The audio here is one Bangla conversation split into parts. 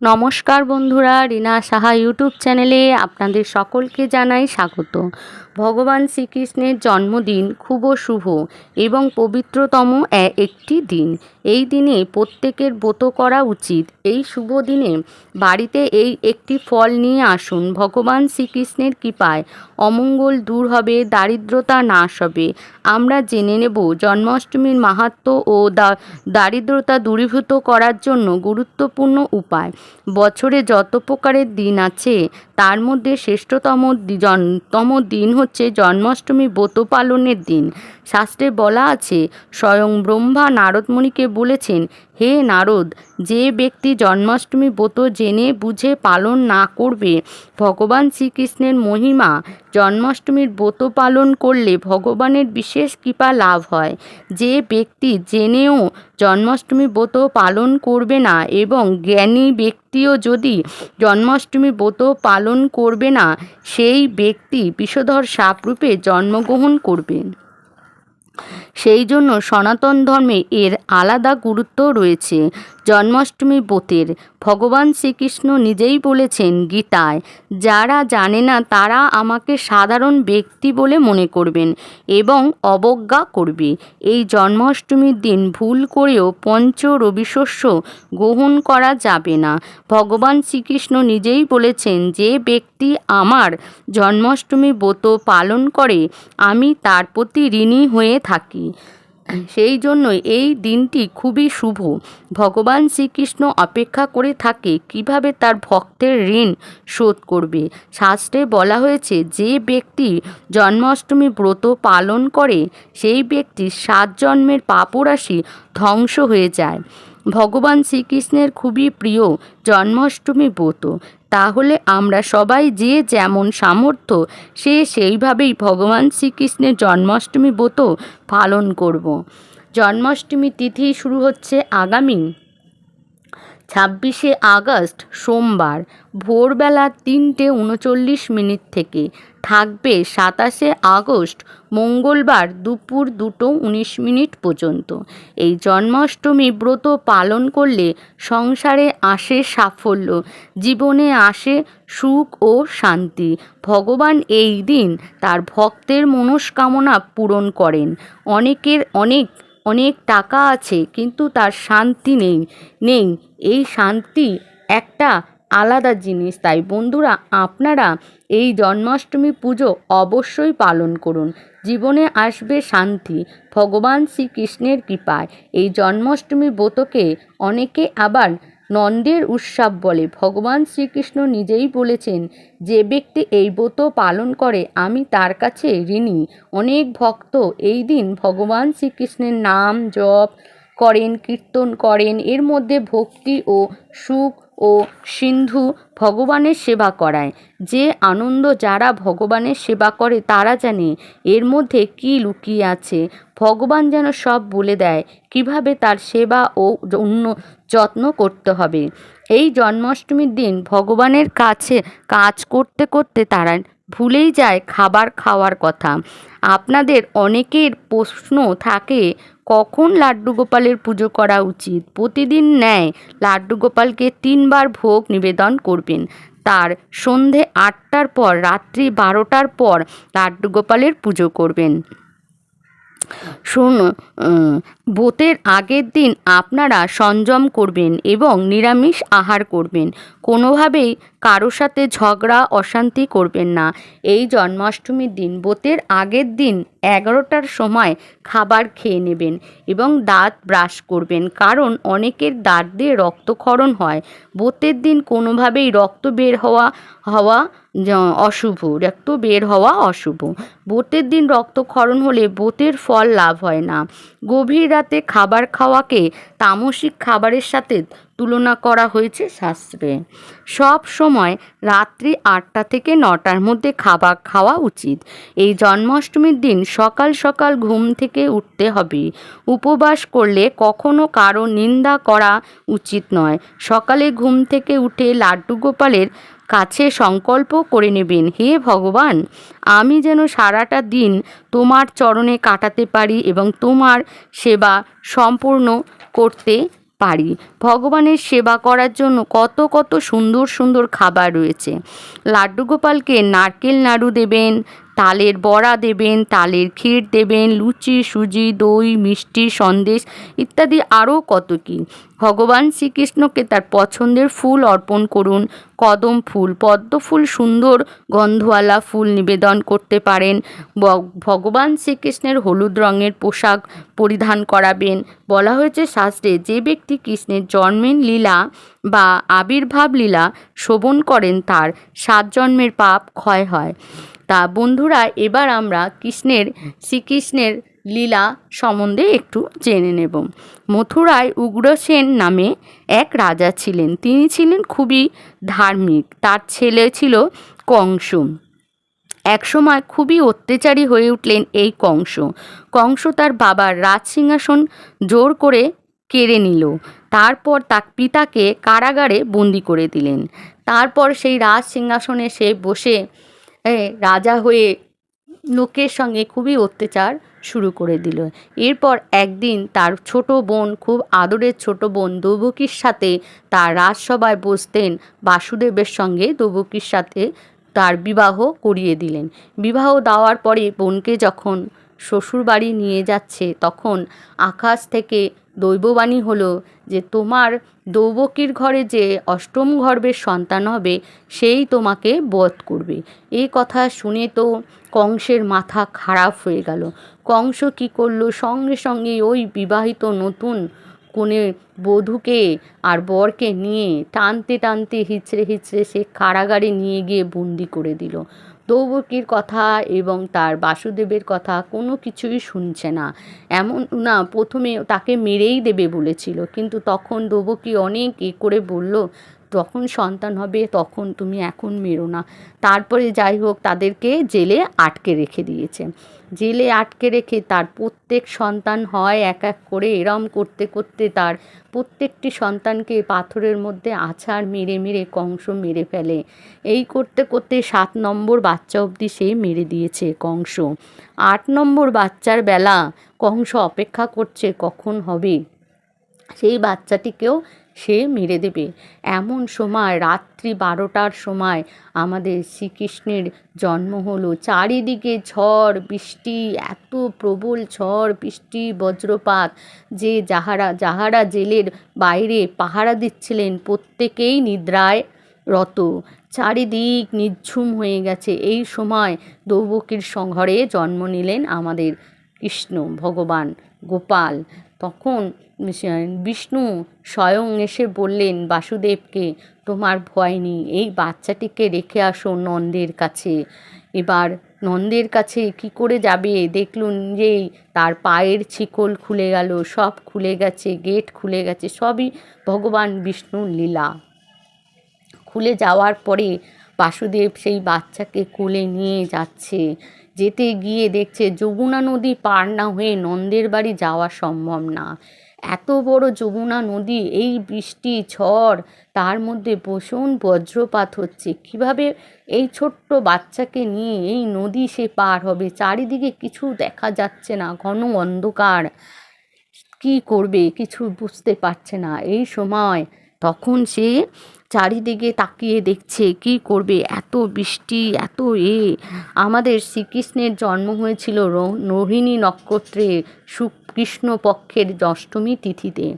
নমস্কার বন্ধুরা রিনা সাহা ইউটিউব চ্যানেলে আপনাদের সকলকে জানাই স্বাগত। ভগবান শ্রীকৃষ্ণের জন্মদিন খুব শুভ এবং পবিত্রতম একটি দিন। এই দিনে প্রত্যেকের ব্রত করা উচিত। এই শুভ দিনে বাড়িতে এই একটি ফল নিয়ে আসুন। ভগবান শ্রীকৃষ্ণের কৃপায় অমঙ্গল দূর হবে, দারিদ্রতা নাশ হবে। আমরা জেনে নেব জন্মাষ্টমীর মাহাত্ম ও দারিদ্রতা দূরীভূত করার জন্য গুরুত্বপূর্ণ উপায়। বছরে যত প্রকারের দিন আছে, তার মধ্যে শ্রেষ্ঠতম তম দিন হচ্ছে জন্মাষ্টমী ব্রত পালনের দিন। শাস্ত্রে বলা আছে স্বয়ং ব্রহ্মা নারদমণিকে বলেছেন হে নারদ, যে ব্যক্তি জন্মাষ্টমী ব্রত জেনে বুঝে পালন না করবে, ভগবান শ্রীকৃষ্ণের মহিমা, জন্মাষ্টমীর ব্রত পালন করলে ভগবানের বিশেষ কৃপা লাভ হয়। যে ব্যক্তি জেনেও জন্মাষ্টমী ব্রত পালন করবে না এবং জ্ঞানী ব্যক্তিও যদি জন্মাষ্টমী ব্রত পালন করবে না, সেই ব্যক্তি বিষধর সাপরূপে জন্মগ্রহণ করবে। সেই জন্য সনাতন ধর্মে এর আলাদা গুরুত্ব রয়েছে। জন্মাষ্টমী ব্রতের ভগবান শ্রীকৃষ্ণ নিজেই বলেছেন গীতায়, যারা জানে না তারা আমাকে সাধারণ ব্যক্তি বলে মনে করবেন এবং অবজ্ঞা করবে। এই জন্মাষ্টমীর দিন ভুল করেও পঞ্চ রবিশস্য গ্রহণ করা যাবে না। ভগবান শ্রীকৃষ্ণ নিজেই বলেছেন, যে ব্যক্তি আমার জন্মাষ্টমী ব্রত পালন করে, আমি তার প্রতি ঋণী হয়ে থাকি। সেই জন্যই এই দিনটি খুবই শুভ। ভগবান শ্রীকৃষ্ণ অপেক্ষা করে থাকে কীভাবে তার ভক্তের ঋণ শোধ করবে। শাস্ত্রে বলা হয়েছে, যে ব্যক্তি জন্মাষ্টমী ব্রত পালন করে, সেই ব্যক্তির সাত জন্মের পাপরাশি ধ্বংস হয়ে যায়। ভগবান শ্রীকৃষ্ণের খুবই প্রিয় জন্মাষ্টমী ব্রত। তাহলে আমরা সবাই যে যেমন সামর্থ্য, সে সেইভাবেই ভগবান শ্রীকৃষ্ণের জন্মাষ্টমী ব্রত পালন করব। জন্মাষ্টমী তিথি শুরু হচ্ছে আগামী ছাব্বিশে আগস্ট, সোমবার, ভোরবেলা তিনটে উনচল্লিশ মিনিট থেকে। থাকবে সাতাশে আগস্ট, মঙ্গলবার দুপুর দুটো উনিশ মিনিট পর্যন্ত। এই জন্মাষ্টমী ব্রত পালন করলে সংসারে আসে সাফল্য, জীবনে আসে সুখ ও শান্তি। ভগবান এই দিন তার ভক্তের মনস্কামনা পূরণ করেন। অনেকের অনেক অনেক টাকা আছে, কিন্তু তার শান্তি নেই নেই। এই শান্তি একটা আলাদা জিনিস। তাই বন্ধুরা, আপনারা এই জন্মাষ্টমী পুজো অবশ্যই পালন করুন। জীবনে আসবে শান্তি। ভগবান শ্রীকৃষ্ণের কৃপায়। এই জন্মাষ্টমী ব্রতকে অনেকে আবার নন্দের উৎসব বলে। ভগবান শ্রীকৃষ্ণ নিজেই বলেছেন, যে ব্যক্তি এই ব্রত পালন করে, আমি তার কাছে ঋণী। অনেক ভক্ত এই দিন ভগবান শ্রীকৃষ্ণের নাম জপ করেন, কীর্তন করেন। এর মধ্যে ভক্তি ও সুখ ও সিন্ধু ভগবানের সেবা করায়। যে আনন্দ যারা ভগবানের সেবা করে, তারা জানে এর মধ্যে কি লুকিয়ে আছে। ভগবান যেন সব বলে দেয়, কীভাবে তার সেবা ও অন্য যত্ন করতে হবে। এই জন্মাষ্টমীর দিন ভগবানের কাছে কাজ করতে করতে তারা ভুলেই যায় খাবার খাওয়ার কথা। আপনাদের অনেকের প্রশ্ন থাকে কখন লাড্ডু গোপালের পুজো করা উচিত? প্রতিদিন ন্যায় লাড্ডু গোপালকে তিনবার ভোগ নিবেদন করবেন। তার সন্ধে আটটার পর, রাত্রি বারোটার পর লাড্ডু গোপালের পুজো করবেন। শুন বোতের আগের দিন আপনারা সংযম করবেন এবং নিরামিষ আহার করবেন। কোনোভাবেই কারও সাথে ঝগড়া, অশান্তি করবেন না। এই জন্মাষ্টমীর দিন বোতের আগের দিন এগারোটার সময় খাবার খেয়ে নেবেন এবং দাঁত ব্রাশ করবেন, কারণ অনেকের দাঁত দিয়ে রক্তক্ষরণ হয়। বোতের দিন কোনোভাবেই রক্ত বের হওয়া হওয়া অশুভ, রক্ত বের হওয়া অশুভ। বোতের দিন রক্তক্ষরণ হলে বোতের ফল লাভ হয় না। গভীর রাতে খাবার খাওয়াকে তামসিক খাবারের সাথে তুলনা করা হয়েছে শাস্ত্রে। সব সময় রাত্রি আটটা থেকে নটার মধ্যে খাবার খাওয়া উচিত। এই জন্মাষ্টমীর দিন সকাল সকাল ঘুম থেকে উঠতে হবে। উপবাস করলে কখনো কারও নিন্দা করা উচিত নয়। সকালে ঘুম থেকে উঠে লাড্ডু গোপালের কাছে সংকল্প করে নেবেন, হে ভগবান, আমি যেন সারাটা দিন তোমার চরণে কাটাতে পারি এবং তোমার সেবা সম্পূর্ণ করতে পারি। ভগবানের সেবা করার জন্য কত কত সুন্দর সুন্দর খাবার রয়েছে। লাড্ডু গোপালকে নারকেল নাড়ু দেবেন তালের বড়া দেবেন, তালের ক্ষীর দেবেন, লুচি, সুজি, দই, মিষ্টি, সন্দেশ ইত্যাদি আরও কত কী। ভগবান শ্রীকৃষ্ণকে তার পছন্দের ফুল অর্পণ করুন। কদম ফুল, পদ্ম ফুল, সুন্দর গন্ধওয়ালা ফুল নিবেদন করতে পারেন। ভগবান শ্রীকৃষ্ণের হলুদ রঙের পোশাক পরিধান করাবেন। বলা হয়েছে শাস্ত্রে, যে ব্যক্তি কৃষ্ণের জন্মের লীলা বা আবির্ভাব লীলা শোভন করেন তার, সাত জন্মের পাপ ক্ষয় হয়। তা বন্ধুরা, এবার আমরা কৃষ্ণের, শ্রীকৃষ্ণের লীলা সম্বন্ধে একটু জেনে নেব। মথুরায় উগ্রসেন নামে এক রাজা ছিলেন। তিনি ছিলেন খুবই ধার্মিক। তার ছেলে ছিল কংস। একসময় খুবই অত্যাচারী হয়ে উঠলেন এই কংস। কংস তার বাবার রাজ সিংহাসন জোর করে কেড়ে নিল। তারপর তার পিতাকে কারাগারে বন্দি করে দিলেন। তারপর সেই রাজ সিংহাসনে সে বসে রাজা হয়ে লোকের সঙ্গে খুবই অত্যাচার শুরু করে দিল। এরপর একদিন তার ছোট বোন, খুব আদরের ছোট বোন দৌবকীর সাথে তার রাজসভায় বসতেন বাসুদেবের সঙ্গে। দৌবকীর সাথে তার বিবাহ করিয়ে দিলেন। বিবাহ দেওয়ার পরে বোনকে যখন শ্বশুরবাড়ি নিয়ে যাচ্ছে, তখন আকাশ থেকে দৈববাণী হলো যে, তোমার দৌবকীর ঘরে যে অষ্টম গর্ভের সন্তান হবে, সেই তোমাকে বধ করবে। এই কথা শুনে তো কংসের মাথা খারাপ হয়ে গেল। কংস কী করল? সঙ্গে সঙ্গে ওই বিবাহিত নতুন কনে বধূকে আর বরকে নিয়ে টানতে টানতে হিচড়ে হিচড়ে সে কারাগারে নিয়ে গিয়ে বন্দি করে দিল। দৌবকীর কথা এবং তার বাসুদেবের কথা কোনো কিছুই শুনছে না। এমন না, প্রথমে তাকে মেরেই দেবে বলেছিল, কিন্তু তখন দৌবকী অনেক এ করে বলল যখন সন্তান হবে তখন তুমি এখন মেরো না। তারপরে যাই হোক, তাদেরকে জেলে আটকে রেখে দিয়েছে। জেলে আটকে রেখে তার প্রত্যেক সন্তান হয় এক এক করে, এরম করতে করতে তার প্রত্যেকটি সন্তানকে পাথরের মধ্যে আছাড় মেরে মেরে, কংস মেরে ফেলে। এই করতে করতে সাত নম্বর বাচ্চা অবধি সে মেরে দিয়েছে কংস। আট নম্বর বাচ্চার বেলা কংস অপেক্ষা করছে কখন হবে? সেই বাচ্চাটিকেও সে মেরে দেবে। এমন সময়, রাত্রি বারোটার সময় আমাদের শ্রীকৃষ্ণের জন্ম হলো। চারিদিকে ঝড়, বৃষ্টি, এত প্রবল ঝড়, বৃষ্টি, বজ্রপাত যে যাহারা যাহারা জেলের বাইরে পাহারা দিচ্ছিলেন, প্রত্যেকেই নিদ্রায় রত। চারিদিক নিঝুম হয়ে গেছে। এই সময় দৌবকীর ঘরে জন্ম নিলেন আমাদের কৃষ্ণ ভগবান গোপাল। তখন বিষ্ণু স্বয়ং এসে বললেন, বাসুদেবকে, তোমার ভয় নেই, এই বাচ্চাটিকে রেখে আসো নন্দের কাছে। এবার নন্দের কাছে কি করে যাবে? দেখলুন যেই তার পায়ের ছিকল খুলে গেল, সব খুলে গেছে, গেট খুলে গেছে, সবই ভগবান বিষ্ণুর লীলা। খুলে যাওয়ার পরে বাসুদেব সেই বাচ্চাকে কোলে নিয়ে যাচ্ছে। যেতে গিয়ে দেখছে যমুনা নদী পার না হয়ে নন্দের বাড়ি যাওয়া সম্ভব না। এত বড় যমুনা নদী, এই বৃষ্টি, ঝড়, তার মধ্যে ভীষণ বজ্রপাত হচ্ছে। কীভাবে এই ছোট্ট বাচ্চাকে নিয়ে এই নদী সে পার হবে? চারিদিকে কিছু দেখা যাচ্ছে না, ঘন অন্ধকার। কি করবে? কিছু বুঝতে পারছে না। এই সময় তখন সে চারিদিকে তাকিয়ে দেখছে, কি করবে? এত বৃষ্টি, এত এ। আমাদের শ্রীকৃষ্ণের জন্ম হয়েছিল রোহিণী নক্ষত্রে সুকৃষ্ণ পক্ষের অষ্টমী তিথিতে।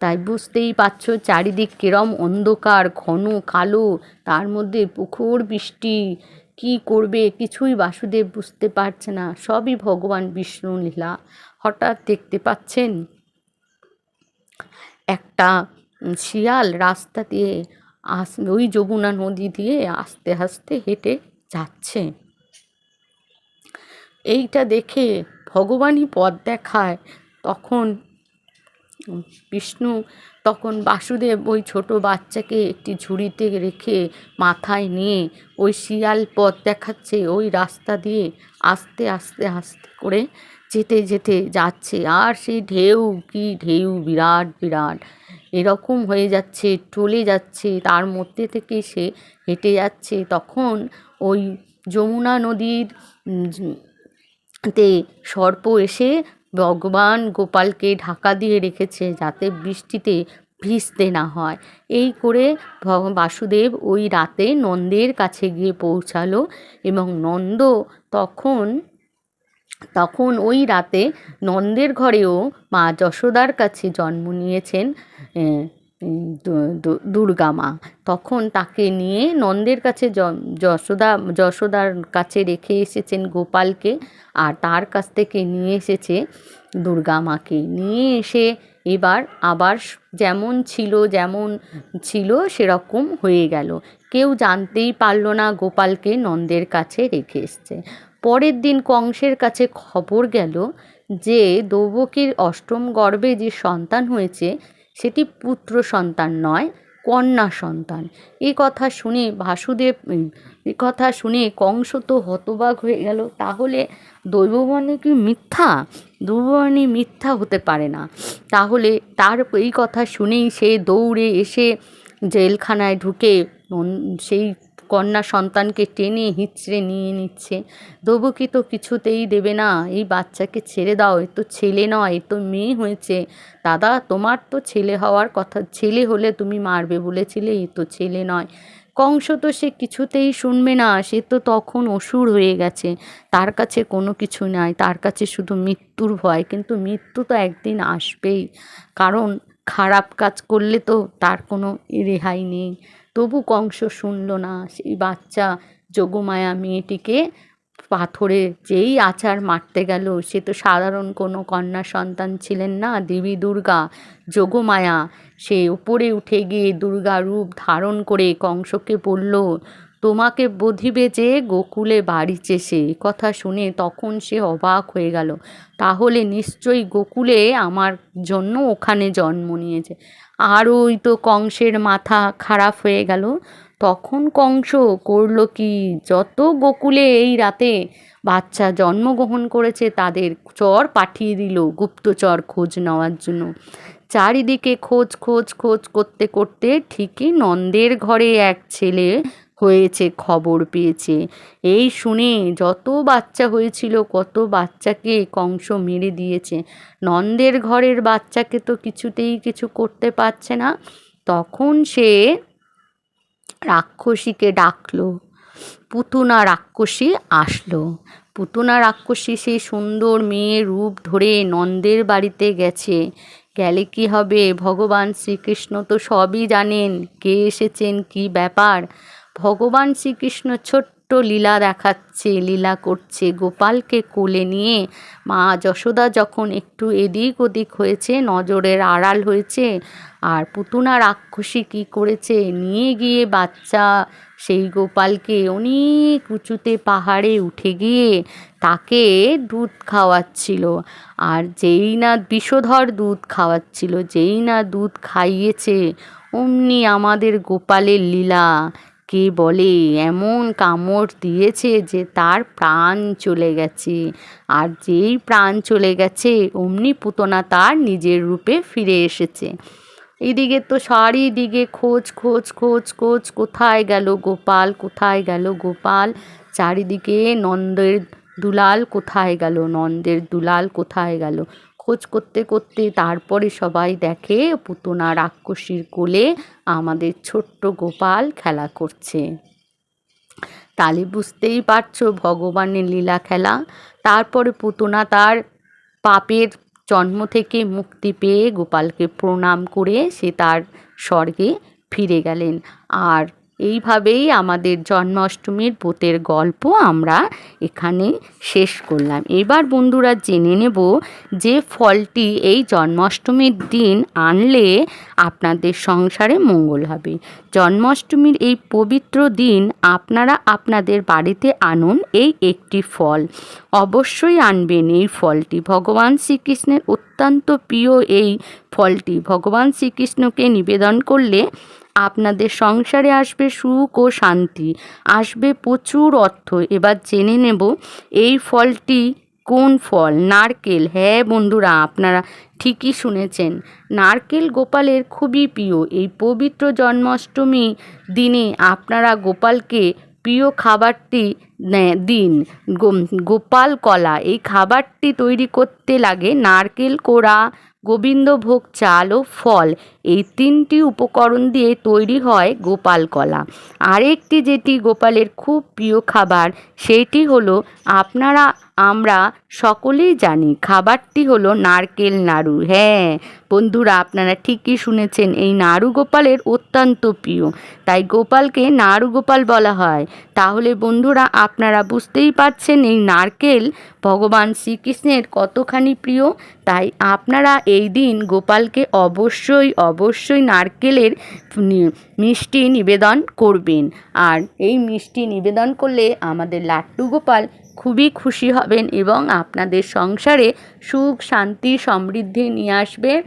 তাই বুঝতেই পারছ, চারিদিক কিরম অন্ধকার, ঘন, কালো, তার মধ্যে পুকুর, বৃষ্টি। কি করবে? কিছুই বাসুদেব বুঝতে পারছে না। সবই ভগবান বিষ্ণু লীলা। হঠাৎ দেখতে পাচ্ছেন একটা শিয়াল রাস্তা দিয়ে আস, ওই যমুনা নদী দিয়ে আস্তে আস্তে হেঁটে যাচ্ছে। এইটা দেখে ভগবানই পথ দেখায়। তখন বিষ্ণু, তখন বাসুদেব ওই ছোট বাচ্চাকে একটি ঝুড়িতে রেখে মাথায় নিয়ে ওই শিয়াল পথ দেখাচ্ছে, ওই রাস্তা দিয়ে আস্তে আস্তে আস্তে করে যেতে যেতে যাচ্ছে। আর সেই ঢেউ, কি ঢেউ, বিরাট বিরাট। এরকম হয়ে যাচ্ছে, টলে যাচ্ছে, তার মধ্যে থেকে সে হেঁটে যাচ্ছে। তখন ওই যমুনা নদীর তে সর্প এসে ভগবান গোপালকে ঢাকা দিয়ে রেখেছে যাতে বৃষ্টিতে ভিজতে না হয়। এই করে বাসুদেব ওই রাতে নন্দের কাছে গিয়ে পৌঁছালো এবং নন্দ তখন তখন ওই রাতে নন্দের ঘরেও মা যশোদার কাছে জন্ম নিয়েছেন। দুর্গা মা তখন তাকে নিয়ে নন্দের কাছে যশোদা, যশোদার কাছে রেখে এসেছেন গোপালকে আর তার কাছ থেকে নিয়ে এসেছে দুর্গা মাকে নিয়ে এসে এবার আবার যেমন ছিল যেমন ছিল, সেরকম হয়ে গেল। কেউ জানতেই পারল না গোপালকে নন্দের কাছে রেখে এসছে। পরের দিন কংসের কাছে খবর গেল যে, দৌবকীর অষ্টম গর্ভে যে সন্তান হয়েছে সেটি পুত্র সন্তান নয়, কন্যা সন্তান। এ কথা শুনে বাসুদেব, এ কথা শুনে কংস তো হতবাক হয়ে গেল। তাহলে দৈববাণী কি মিথ্যা? দৈববাণী মিথ্যা হতে পারে না। তাহলে তার এই কথা শুনেই সে দৌড়ে এসে জেলখানায় ঢুকে সেই কন্যা সন্তানকে টেনে হিঁচড়ে নিয়ে নিচ্ছে। দবকি তো কিছুতেই দেবে না? এই বাচ্চাকে ছেড়ে দাও। এ তো ছেলে নয়, এ তো মেয়ে হয়েছে। দাদা, তোমার তো ছেলে হওয়ার কথা, ছেলে হলে তুমি মারবে বলেছিলে, এ তো ছেলে নয়। কংস তো সে কিছুতেই শুনবে না, সে তো তখন অসুর হয়ে গেছে। তার কাছে কোনো কিছু নাই, তার কাছে শুধু মৃত্যুর ভয়। কিন্তু মৃত্যু তো একদিন আসবেই। কারণ খারাপ কাজ করলে তো তার কোনো রেহাই নেই। তবু কংস শুনল না। সেই বাচ্চা যোগমায়া মেয়েটিকে পাথরে যেই আচার মারতে গেল, সে তো সাধারণ কোনো কন্যা সন্তান ছিলেন না, দেবী দুর্গা। যোগমায়া সে উপরে উঠে গিয়ে দুর্গা রূপ ধারণ করে কংসকে বলল, তোমাকে বধিবে যে গোকুলে বাড়িছে সে। কথা শুনে তখন সে অবাক হয়ে গেল। তাহলে নিশ্চয়ই গোকুলে আমার জন্য ওখানে জন্ম নিয়েছে। আর ওই তো কংসের মাথা খারাপ হয়ে গেল। তখন কংস করল কি, যত গোকুলে এই রাতে বাচ্চা জন্মগ্রহণ করেছে তাদের চর পাঠিয়ে দিল গুপ্তচর খোঁজ নেওয়ার জন্য। চারিদিকে খোঁজ খোঁজ খোঁজ করতে করতে ঠিকই নন্দের ঘরে এক ছেলে হয়েছে, খবর পেয়েছে। এই শুনে যত বাচ্চা হয়েছিল, কত বাচ্চাকে কংস মেরে দিয়েছে। নন্দের ঘরের বাচ্চাকে তো কিছুতেই কিছু করতে পারছে না। তখন সে রাক্ষসীকে ডাকলো। পুতুনা রাক্ষসী আসলো। পুতুনা রাক্ষসী সেই সুন্দর মেয়ের রূপ ধরে নন্দের বাড়িতে গেছে। গেলে কি হবে? ভগবান শ্রীকৃষ্ণ তো সবই জানেন। কে এসেছেন? কি ব্যাপার? ভগবান শ্রীকৃষ্ণ ছোট্ট লীলা দেখাচ্ছে, লীলা করছে। গোপালকে কোলে নিয়ে মা যশোদা যখন একটু এদিক ওদিক হয়েছে, নজরের আড়াল হয়েছে, আর পুতুনা রাক্ষসী কী করেছে, নিয়ে গিয়ে বাচ্চা সেই গোপালকে অনেক উঁচুতে পাহাড়ে উঠে গিয়ে তাকে দুধ খাওয়াচ্ছিল। আর যেই না বিষধর দুধ খাওয়াচ্ছিল, যেই না দুধ খাইয়েছে, অমনি আমাদের গোপালের লীলা কে বলে, এমন কামড় দিয়েছে যে তার প্রাণ চলে গেছে। আর যেই প্রাণ চলে গেছে, অমনি পুতনা তার নিজের রূপে ফিরে এসেছে। এদিকে তো চারিদিকে খোঁজ খোঁজ খোঁজ খোঁজ, কোথায় গেল গোপাল, কোথায় গেল গোপাল? চারিদিকে নন্দের দুলাল, কোথায় গেল নন্দের দুলাল, কোথায় গেল খোঁজ করতে করতে তারপরে সবাই দেখে পুতনা রাক্ষসীর কোলে আমাদের ছোট্ট গোপাল খেলা করছে। তাহলে বুঝতেই পারছ ভগবানের লীলা খেলা। তারপরে পুতনা তার পাপের জন্ম থেকে মুক্তি পেয়ে গোপালকে প্রণাম করে সে তার স্বর্গে ফিরে গেলেন। আর এইভাবেই আমাদের জন্মাষ্টমীর ব্রতের গল্প আমরা এখানে শেষ করলাম। এবার বন্ধুরা জেনে নেব যে ফলটি এই জন্মাষ্টমীর দিন আনলে আপনাদের সংসারে মঙ্গল হবে। জন্মাষ্টমীর এই পবিত্র দিন আপনারা আপনাদের বাড়িতে আনুন এই একটি ফল। অবশ্যই আনবেন এই ফলটি। ভগবান শ্রীকৃষ্ণের অত্যন্ত প্রিয় এই ফলটি। ভগবান শ্রীকৃষ্ণকে নিবেদন করলে আপনাদের সংসারে আসবে সুখ ও শান্তি, আসবে প্রচুর অর্থ। এবার জেনে নেব এই ফলটি কোন ফল? নারকেল। হ্যাঁ বন্ধুরা, আপনারা ঠিকই শুনেছেন। নারকেল গোপালের খুবই প্রিয়। এই পবিত্র জন্মাষ্টমী দিনে আপনারা গোপালকে প্রিয় খাবারটি দিন। গোপাল কলা। এই খাবারটি তৈরি করতে লাগে নারকেল কোড়া গোবিন্দভোগ চাল ও ফল। এই তিনটি উপকরণ দিয়ে তৈরি হয় গোপাল কলা। আরেকটি যেটি গোপালের খুব প্রিয় খাবার সেইটি হলো, আপনারা আমরা সকলেই জানি খাবারটি হলো নারকেল নাড়ু। হ্যাঁ বন্ধুরা আপনারা ঠিকই শুনেছেন, এই নাড়ু গোপালের অত্যন্ত প্রিয়। তাই গোপালকে নাড়ু গোপাল বলা হয়। তাহলে বন্ধুরা আপনারা বুঝতেই পারছেন এই নারকেল ভগবান শ্রীকৃষ্ণের কতখানি প্রিয়। তাই আপনারা এই দিন গোপালকে অবশ্যই অবশ্যই নারকেলের মিষ্টি নিবেদন করবেন। আর এই মিষ্টি নিবেদন করলে আমাদের লাট্টু গোপাল খুবই খুশি হবেন এবং আপনাদের সংসারে সুখ, শান্তি, সমৃদ্ধি নিয়ে আসবে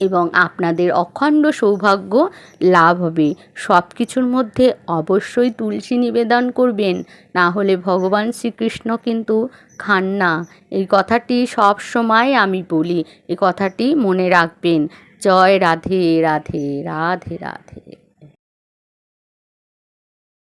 এবং আপনাদের অখণ্ড সৌভাগ্য লাভ হবে। সব কিছুর মধ্যে অবশ্যই তুলসী নিবেদন করবেন, না হলে ভগবান শ্রীকৃষ্ণ কিন্তু খান না। এই কথাটি সব সময় আমি বলি, এই কথাটি মনে রাখবেন। জয় রাধে রাধে রাধে রাধে।